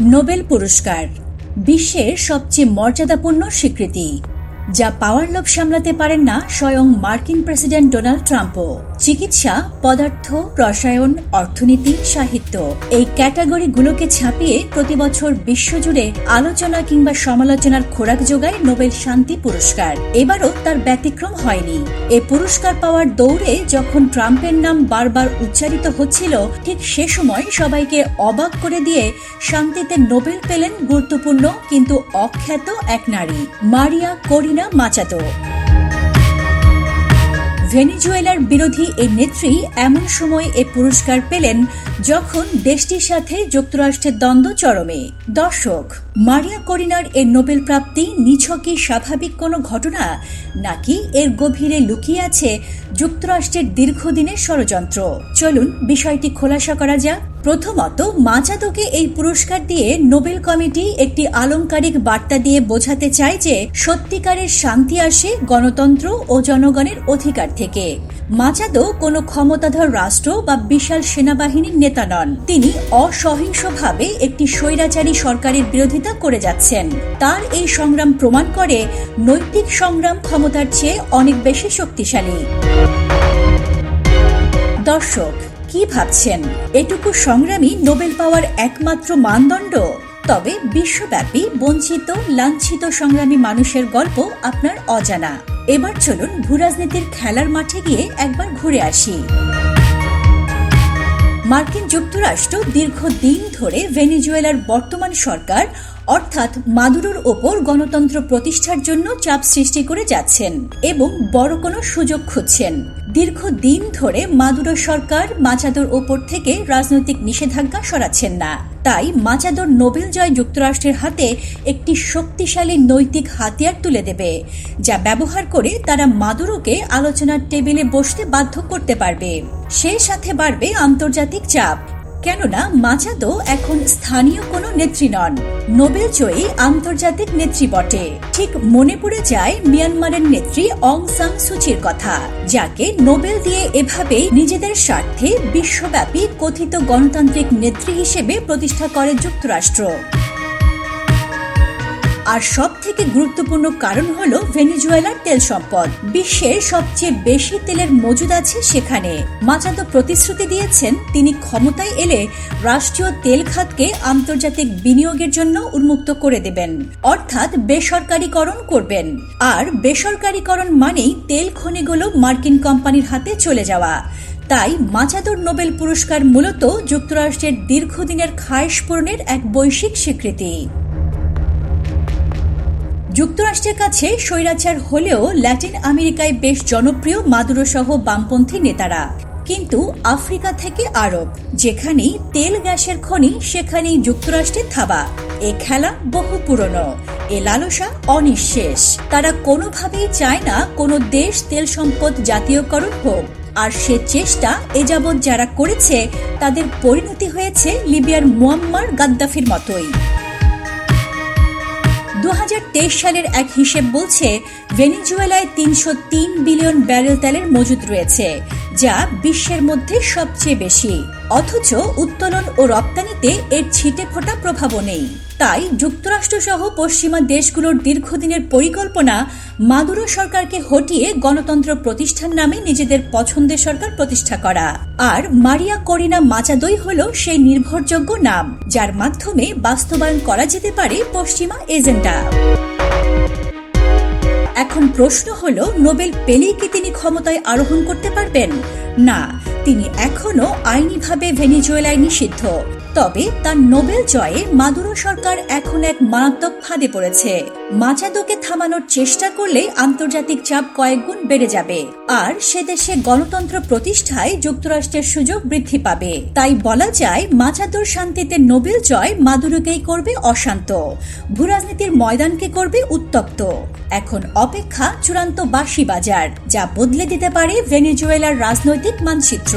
Nobel পুরস্কার, বিশ্বের সবচেয়ে মর্যাদাপূর্ণ স্বীকৃতি, যা পাওয়ার লোভ সামলাতে পারেন না স্বয়ং মার্কিন প্রেসিডেন্ট ডোনাল্ড ট্রাম্পও। চিকিৎসা, পদার্থ, রসায়ন, অর্থনীতি, সাহিত্য এই ক্যাটাগরিগুলোকে ছাপিয়ে প্রতি বছর বিশ্বজুড়ে আলোচনা কিংবা সমালোচনার খোরাক যোগায় নোবেল শান্তি পুরস্কার। এবারও তার ব্যতিক্রম হয়নি। এ পুরস্কার পাওয়ার দৌড়ে যখন ট্রাম্পের নাম বারবার উচ্চারিত হচ্ছিল, ঠিক সে সময় সবাইকে অবাক করে দিয়ে শান্তিতে নোবেল পেলেন গুরুত্বপূর্ণ কিন্তু অখ্যাত এক নারী, মারিয়া করিনা মাচাতো। ভেনিজুয়েলার বিরোধী এই নেত্রী এমন সময় এ পুরস্কার পেলেন যখন দেশটির সাথে যুক্তরাষ্ট্রের দ্বন্দ্ব চরমে। দর্শক, মারিয়া করিনার এর নোবেল প্রাপ্তি নিছকই স্বাভাবিক কোনো ঘটনা, নাকি এর গভীরে লুকিয়ে আছে যুক্তরাষ্ট্রের দীর্ঘদিনের ষড়যন্ত্র? চলুন, বিষয়টি খোলাসা করা যাক। প্রথমত, মাচাদোকে এই পুরস্কার দিয়ে নোবেল কমিটি একটি আলংকারিক বার্তা দিয়ে বোঝাতে চায় যে, সত্যিকারের শান্তি আসে গণতন্ত্র ও জনগণের অধিকার থেকে। মাচাদো কোনো ক্ষমতাধর রাষ্ট্র বা বিশাল সেনাবাহিনীর নেতা নন। তিনি অসহিংসভাবে একটি স্বৈরাচারী সরকারের বিরোধিতা করে যাচ্ছেন। তার এই সংগ্রাম প্রমাণ করে নৈতিক সংগ্রাম ক্ষমতার চেয়ে অনেক বেশি শক্তিশালী। দর্শক কি ভাবছেন? এটুকু সংগ্রামী নোবেল পাওয়ার একমাত্র মানদণ্ড? তবে বিশ্বব্যাপী বঞ্চিত, লাঞ্ছিত সংগ্রামী মানুষের গল্প আপনার অজানা। এবার চলুন ভূরাজনীতির খেলার মাঠে গিয়ে একবার ঘুরে আসি। মার্কিন যুক্তরাষ্ট্র দীর্ঘদিন ধরে ভেনেজুয়েলার বর্তমান সরকার অর্থাৎ মাদুরোর ওপর গণতন্ত্র প্রতিষ্ঠার জন্য চাপ সৃষ্টি করে যাচ্ছেন এবং বড় কোনো সুযোগ খুঁজছেন। দীর্ঘদিন ধরে মাদুরো সরকার মাচাদোর ওপর থেকে রাজনৈতিক নিষেধাজ্ঞা সরাচ্ছেন না। তাই মাচাদোর নোবেল জয় যুক্তরাষ্ট্রের হাতে একটি শক্তিশালী নৈতিক হাতিয়ার তুলে দেবে, যা ব্যবহার করে তারা মাদুরোকে আলোচনার টেবিলে বসতে বাধ্য করতে পারবে। সেই সাথে বাড়বে আন্তর্জাতিক চাপ কেননা মাচাদো এখন স্থানীয় কোনো নেত্রী নন। নোবেল জয়ী আন্তর্জাতিক নেত্রী বটে। ঠিক মনে পড়ে যায় মিয়ানমারের নেত্রী অং সাং সুচির কথা, যাকে নোবেল দিয়ে এভাবে নিজেদের স্বার্থে বিশ্বব্যাপী কথিত গণতান্ত্রিক নেত্রী হিসেবে প্রতিষ্ঠা করে যুক্তরাষ্ট্র। আর সব থেকে গুরুত্বপূর্ণ কারণ হল ভেনিজুয়েলার তেল সম্পদ। বিশ্বের সবচেয়ে বেশি তেলের মজুদ আছে সেখানে। মাচাদো প্রতিশ্রুতি দিয়েছেন, তিনি ক্ষমতায় এলে রাষ্ট্রীয় তেল খাতকে আন্তর্জাতিক বিনিয়োগের জন্য উন্মুক্ত করে দেবেন, অর্থাৎ বেসরকারীকরণ করবেন। আর বেসরকারীকরণ মানেই তেল খনিগুলো মার্কিন কোম্পানির হাতে চলে যাওয়া। তাই মাচাদোর নোবেল পুরস্কার মূলত যুক্তরাষ্ট্রের দীর্ঘদিনের খায়েশ পূরণের এক বৈশ্বিক স্বীকৃতি। যুক্তরাষ্ট্রের কাছে স্বৈরাচার হলেও ল্যাটিন আমেরিকায় বেশ জনপ্রিয় মাদুরো সহ বামপন্থী নেতারা, কিন্তু আফ্রিকা থেকে আরব, যেখানেই তেল গ্যাসের খনি, সেখানেই যুক্তরাষ্ট্রের থাবা। এ খেলা বহু পুরনো, এ লালসা অনিঃশেষ। তারা কোনোভাবেই চায় না কোনো দেশ তেল সম্পদ জাতীয়করণ হোক। আর সে চেষ্টা এ যাবৎ যারা করেছে, তাদের পরিণতি হয়েছে লিবিয়ার মুয়াম্মার গাদ্দাফির মতোই। দু হাজার তেইশ সালের এক হিসেব বলছে, ভেনিজুয়েলায় তিনশো তিন বিলিয়ন ব্যারেল তেলের মজুদ রয়েছে। যা বিশ্বের মধ্যে সবচেয়ে বেশি। অথচ উত্তোলন ও রপ্তানিতে এর ছিটে ফোটা প্রভাবও নেই। তাই যুক্তরাষ্ট্র সহ পশ্চিমা দেশগুলোর দীর্ঘদিনের পরিকল্পনা মাদুরো সরকারকে হটিয়ে গণতন্ত্র প্রতিষ্ঠান নামে নিজেদের পছন্দের সরকার প্রতিষ্ঠা করা। আর মারিয়া করিনা মাচাদই হল সেই নির্ভরযোগ্য নাম, যার মাধ্যমে বাস্তবায়ন করা যেতে পারে পশ্চিমা এজেন্ডা। এখন প্রশ্ন হলো, নোবেল পেলেই কি তিনি ক্ষমতায় আরোহণ করতে পারবেন? না, তিনি এখনও আইনিভাবে ভেনিজুয়েলায় নিষিদ্ধ। তবে তার নোবেল জয়ে মাদুরো সরকার এখন এক মারাত্মক ফাঁদে পড়েছে। মাচাদোকে থামানোর চেষ্টা করলে আন্তর্জাতিক চাপ কয়েক গুণ বেড়ে যাবে। আর সে দেশে গণতন্ত্র প্রতিষ্ঠায় যুক্তরাষ্ট্রের সুযোগ বৃদ্ধি পাবে। তাই বলা যায়, মাচাদোর শান্তিতে নোবেল জয় মাদুরোকেই করবে অশান্ত। ভূরাজনীতির ময়দানকে করবে উত্তপ্ত। এখন অপেক্ষা চূড়ান্ত বাসি বাজার, যা বদলে দিতে পারে ভেনেজুয়েলার রাজনৈতিক মানচিত্র।